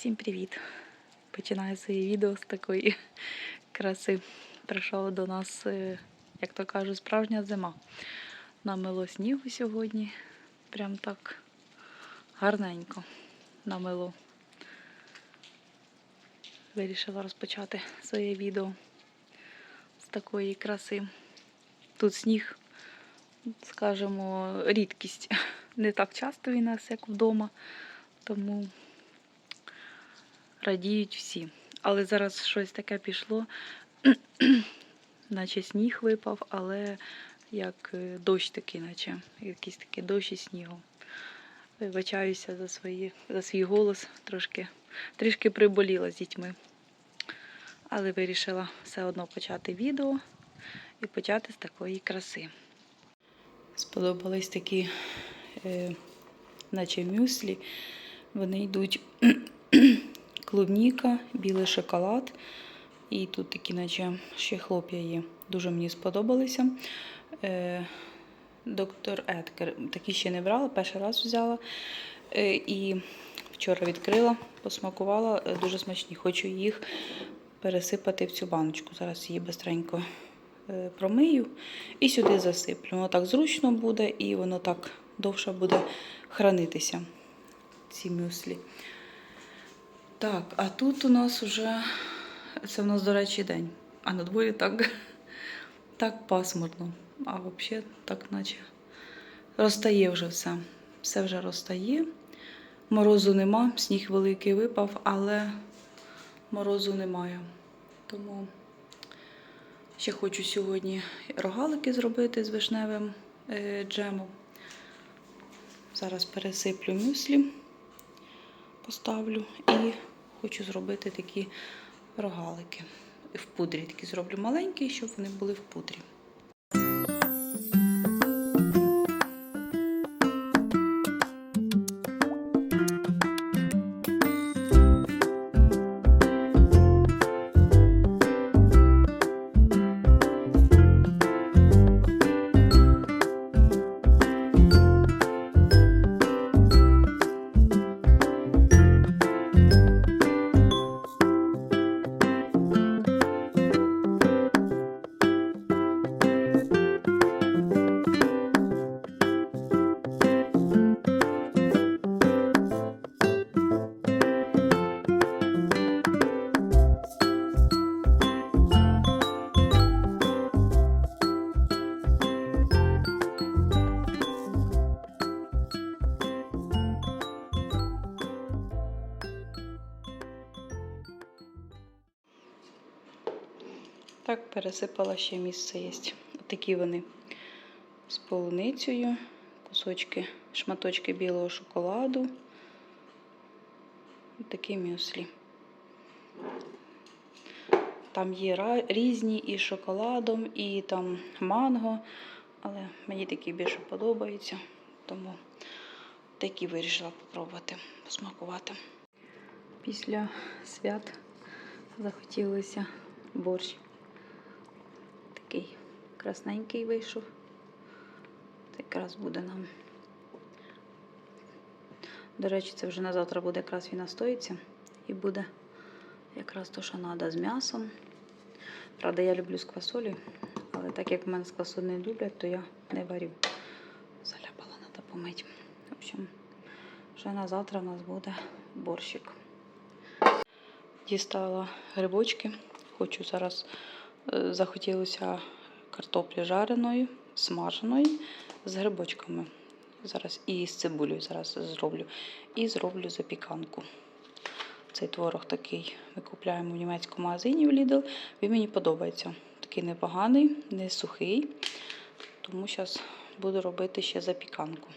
Всім привіт! Починаю своє відео з такої краси. Прийшла до нас, е, як то кажуть, справжня зима. Намило снігу сьогодні. Прям так гарненько намило. Вирішила розпочати своє відео з такої краси. Тут сніг, скажімо, рідкість. Не так часто він нас, як вдома, тому радіють всі. Але зараз щось таке пішло, наче сніг випав, але як е, дощ такий, наче якийсь такий дощ і снігу. Вибачаюся за, свої, за свій голос, трошки, трішки приболіла з дітьми. Але вирішила все одно почати відео і почати з такої краси. Сподобались такі, е, наче мюслі. Вони йдуть клубніка, білий шоколад. І тут такі, наче ще хлоп'я є. Дуже мені сподобалися. Е, доктор Едкер. Такі ще не брала, перший раз взяла. Е, і вчора відкрила, посмакувала, е, дуже смачні. Хочу їх пересипати в цю баночку. Зараз її бистренько промию і сюди засиплю. Воно так зручно буде і воно так довше буде хранитися, ці мюслі. Так, а тут у нас вже це в нас, до речі, день. А на дворі так, так пасмурно. А взагалі, так наче розтає вже все. Все вже розтає. Морозу нема, сніг великий випав, але морозу немає. Тому ще хочу сьогодні рогалики зробити з вишневим е, джемом. Зараз пересиплю мюслі, поставлю і хочу зробити такі рогалики. В пудрі такі зроблю маленькі, щоб вони були в пудрі. Пересипала ще місце є. Такі вони з полуницею, кусочки, шматочки білого шоколаду. Такі мюслі. Там є різні і шоколадом, і там манго, але мені такі більше подобаються, тому такі вирішила спробувати, посмакувати. Після свят захотілося борщ. Красненький вийшов. Це якраз буде нам. До речі, це вже на завтра буде якраз він настоїться і буде якраз то, що треба з м'ясом. Правда, я люблю з квасолі, але так як в мене з квасолі не люблять, то я не варю. Заляпала, треба помити. В общем, вже на завтра у нас буде борщик. Дістала грибочки. Хочу зараз е, захотілося картоплі жареної, смаженої з грибочками. Зараз і з цибулею зараз зроблю. І зроблю запіканку. Цей творог такий ми купляємо в німецькому магазині в Lidl. Він мені подобається. Такий непоганий, не сухий. Тому зараз буду робити ще запіканку.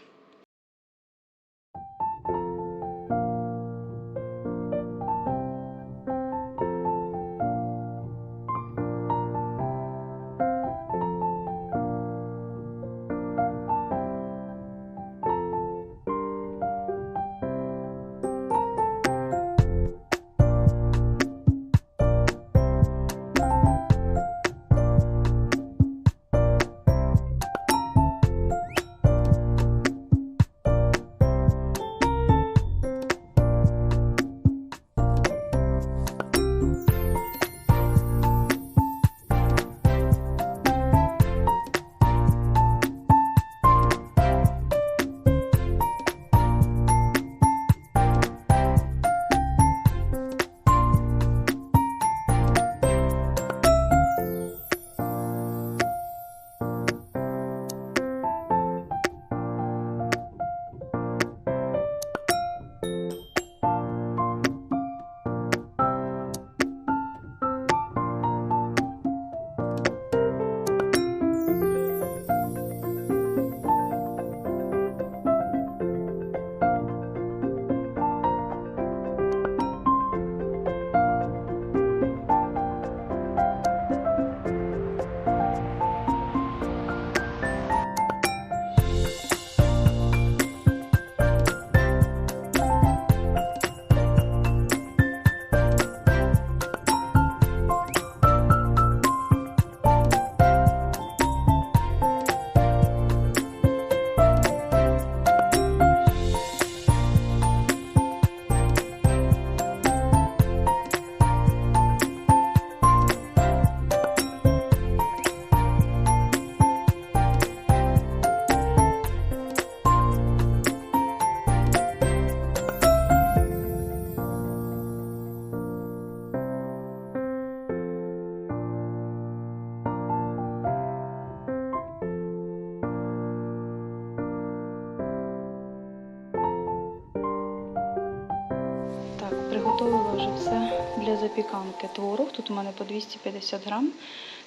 Приготувала вже все для запіканки. Творог. Тут у мене по 250 грам,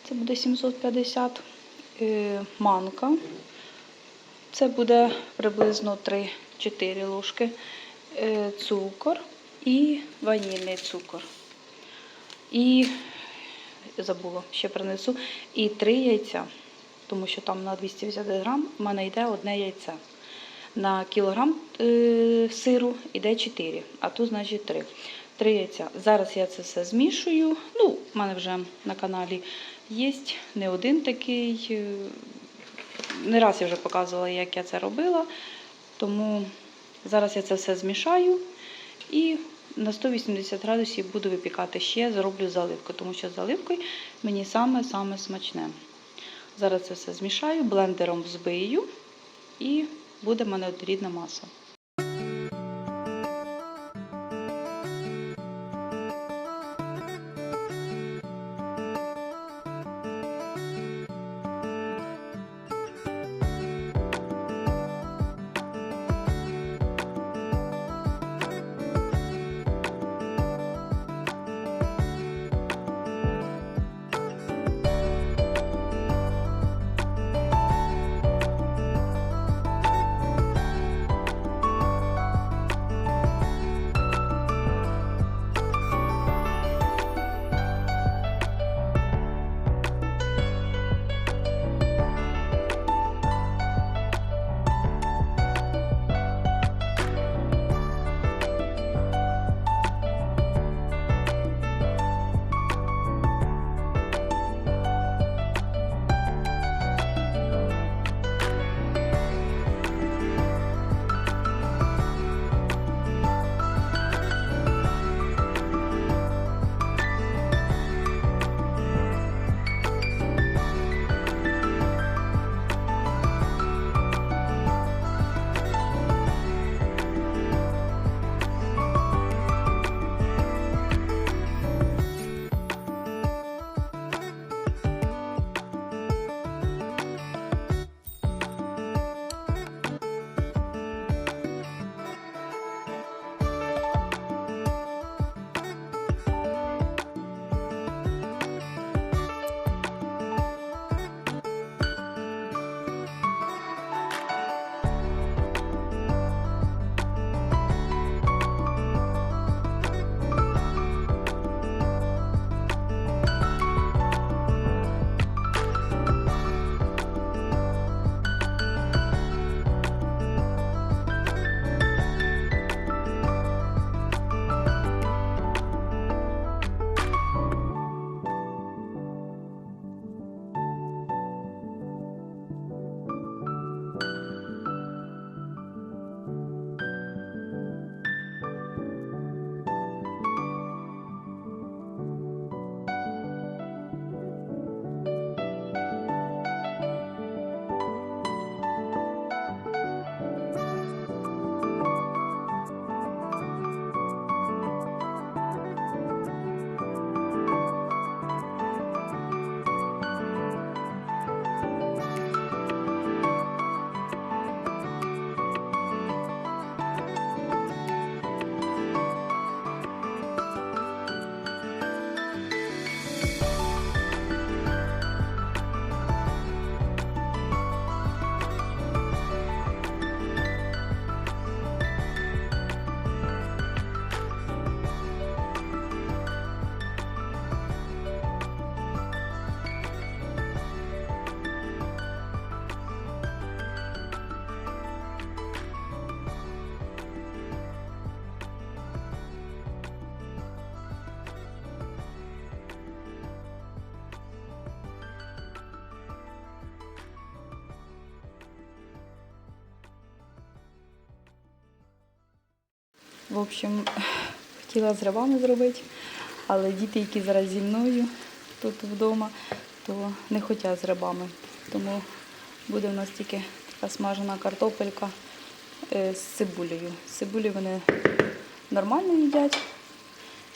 це буде 750 Е, манка. Це буде приблизно 3-4 ложки. Е, Цукор і ванільний цукор. І забула, ще принесу. І 3 яйця, тому що там на 250 грам в мене йде одне яйце. На кілограм е, сиру йде 4, а тут, значить, 3. 3 яйця. Зараз я це все змішую. Ну, в мене вже на каналі є не один такий. е, Не раз я вже показувала, як я це робила. Тому зараз я це все змішаю і на 180 градусів буду випікати ще, зроблю заливку, тому що заливкою мені саме-саме смачне. Зараз це все змішаю, блендером взбию і буде мене рідна маса. В общем, хотіла з грибами зробити, але діти, які зараз зі мною тут вдома, то не хочуть з грибами. Тому буде у нас тільки така смажена картопелька е, з цибулею. З цибулею вони нормально їдять.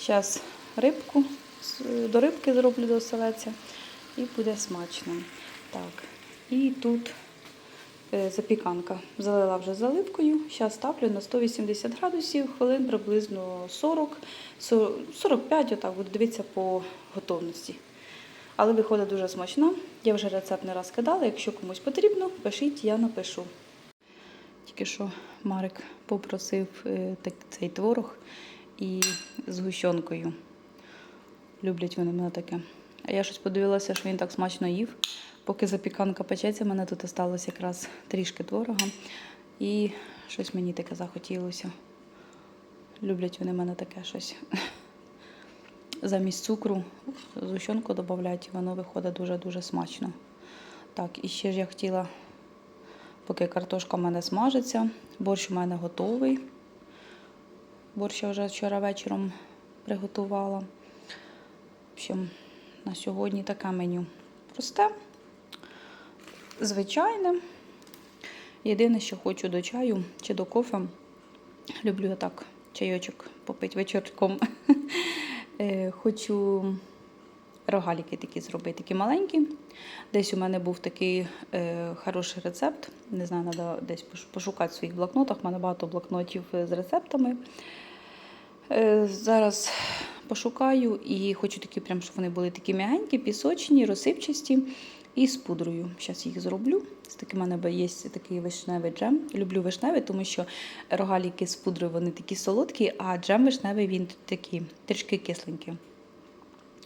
Зараз рибку, до рибки зроблю до оселедця і буде смачно. Так, і тут запіканка. Залила вже заливкою. Зараз ставлю на 180 градусів, хвилин приблизно 40, 40 45, отак, буду дивитися по готовності. Але виходить дуже смачно. Я вже рецепт не раз кидала. Якщо комусь потрібно, пишіть, я напишу. Тільки що Марик попросив е, цей творог і з. Люблять вони мене таке. А я щось подивилася, що він так смачно їв. Поки запіканка печеться, в мене тут осталось якраз трішки творога. І щось мені таке захотілося. Люблять вони мене таке щось. Замість цукру згущенку додають, і воно виходить дуже-дуже смачно. Так, і ще ж я хотіла, поки картошка в мене смажиться, борщ у мене готовий. Борщ я вже вчора вечором приготувала. В общем, на сьогодні таке меню. Просте, звичайне. Єдине, що хочу до чаю чи до кофе. Люблю я так чайочок попити вечірком. Е, Хочу рогаліки такі зробити, такі маленькі. Десь у мене був такий е, хороший рецепт. Не знаю, треба десь пошукати в своїх блокнотах. У мене багато блокнотів е, з рецептами. Е, зараз пошукаю і хочу такі, прям, щоб вони були такі м'ягенькі, пісочні, розсипчасті і з пудрою. Зараз їх зроблю. З таким у мене є такий вишневий джем. Люблю вишневий, тому що рогаліки з пудрою вони такі солодкі, а джем вишневий він такий трішки кисленький.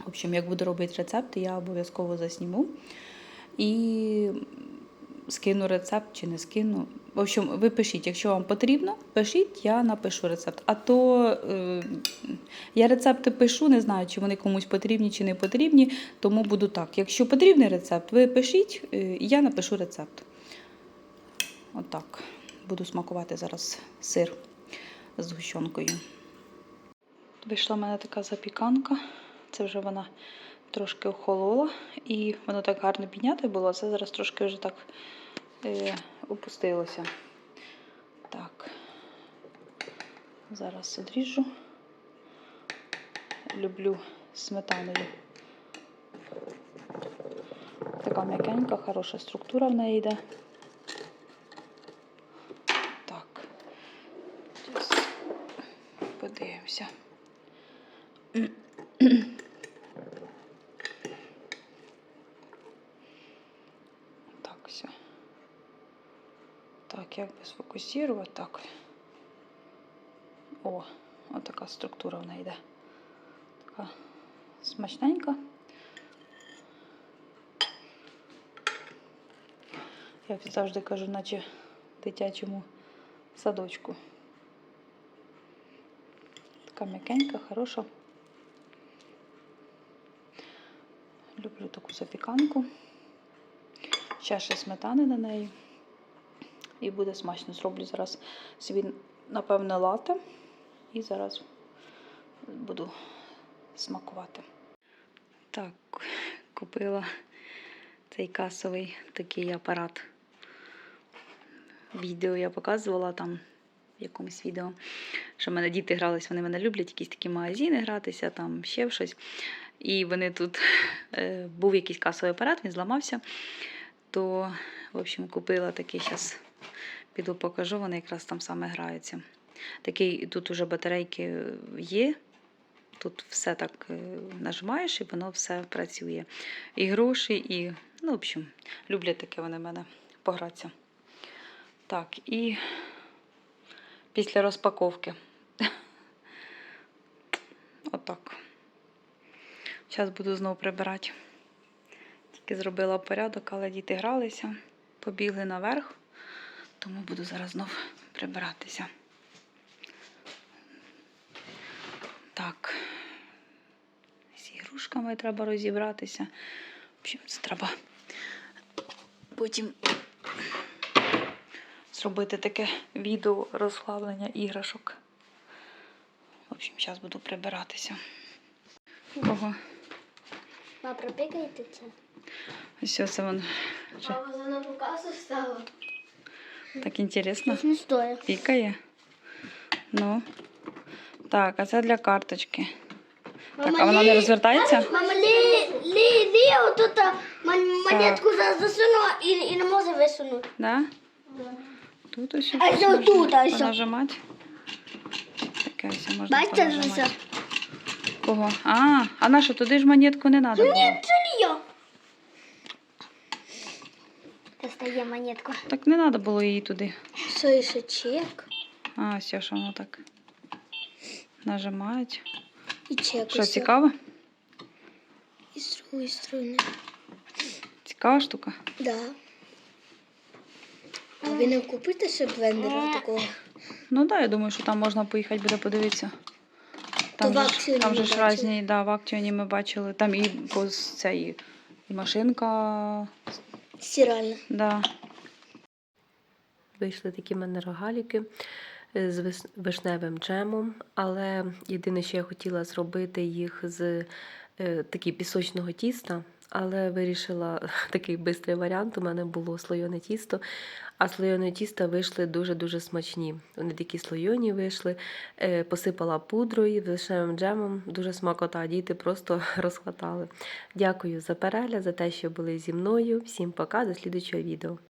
В общем, як буду робити рецепт, я обов'язково засніму. І скину рецепт чи не скину. В общем, ви пишіть, якщо вам потрібно, пишіть, я напишу рецепт. А то е, я рецепти пишу, не знаю, чи вони комусь потрібні, чи не потрібні, тому буду так. Якщо потрібний рецепт, ви пишіть, е, я напишу рецепт. Отак. Буду смакувати зараз сир з гущонкою. Вийшла в мене така запіканка. Це вже вона трошки охолола. І воно так гарно підняте було, це зараз трошки вже так е, опустилося. Так. Зараз одріжу. Люблю сметаною. Така м'якенька, хороша структура в неї йде. Так. Зараз подивимося. Так, все. Так, як би сфокусувати, так. О, отака структура в неї йде. Така смачненька. Як завжди кажу, наче дитячому садочку. Така м'якенька, хороша. Люблю таку запіканку. Ще ще сметани на неї. І буде смачно. Зроблю зараз собі, напевне, лате. І зараз буду смакувати. Так, купила цей касовий такий апарат. Відео я показувала там в якомусь відео, що в мене діти грались, вони мене люблять, якісь такі магазини гратися, там ще в щось. І вони тут е, був якийсь касовий апарат, він зламався. То, в общем, купила такий зараз, піду покажу, вони якраз там саме граються. Такий, тут уже батарейки є. Тут все так е, нажимаєш, і воно все працює. І гроші, і, ну, в общем, люблять таке вони в мене погратися. Так, і після розпаковки. Отак. Зараз буду знову прибирати. Тільки зробила порядок, але діти гралися, побігли наверх, тому буду зараз знов прибиратися. Так. З ігрушками треба розібратися. В общем, це треба потім зробити таке відео розслаблення іграшок. В общем, зараз буду прибиратися. Ого, Ма, пропікайте це. ось це воно. Мама за нову касу стала. Так інтересно. не стоїть. Пікає. Ну. Так, а це для карточки. Так, Мама, а вона не розвертається? Мама, Лі, Лі, Лі, отут монетку за- засунула і, і не може висунути. Да? Тут ось А можна тут, а що? понажимати. Таке ось можна Бачите, понажимати. все. Кого? А, а на що, туди ж монетку не треба було. Це Достає монетку. Так не треба було її туди. Що, ще чек? А, все, що воно так. Нажимають. І чек. Що, цікаво? І з другої сторони. Цікава штука. Да. А ви не купите ще блендера такого? Ну так, да, я думаю, що там можна поїхати буде подивитися. Там То же, там же ж бачили. різні, да, в акціоні ми бачили. Там і поз цей, і машинка. Стиральна. Да. Вийшли такі в мене рогаліки з вишневим джемом, але єдине, що я хотіла зробити їх з е, такі пісочного тіста, але вирішила такий бистрий варіант. У мене було слойоне тісто, а слойоне тісто вийшли дуже-дуже смачні. Вони такі слойоні вийшли, Е, посипала пудрою, вишневим джемом, дуже смакота. Діти просто розхватали. Дякую за перегляд, за те, що були зі мною. Всім пока, до слідчого відео.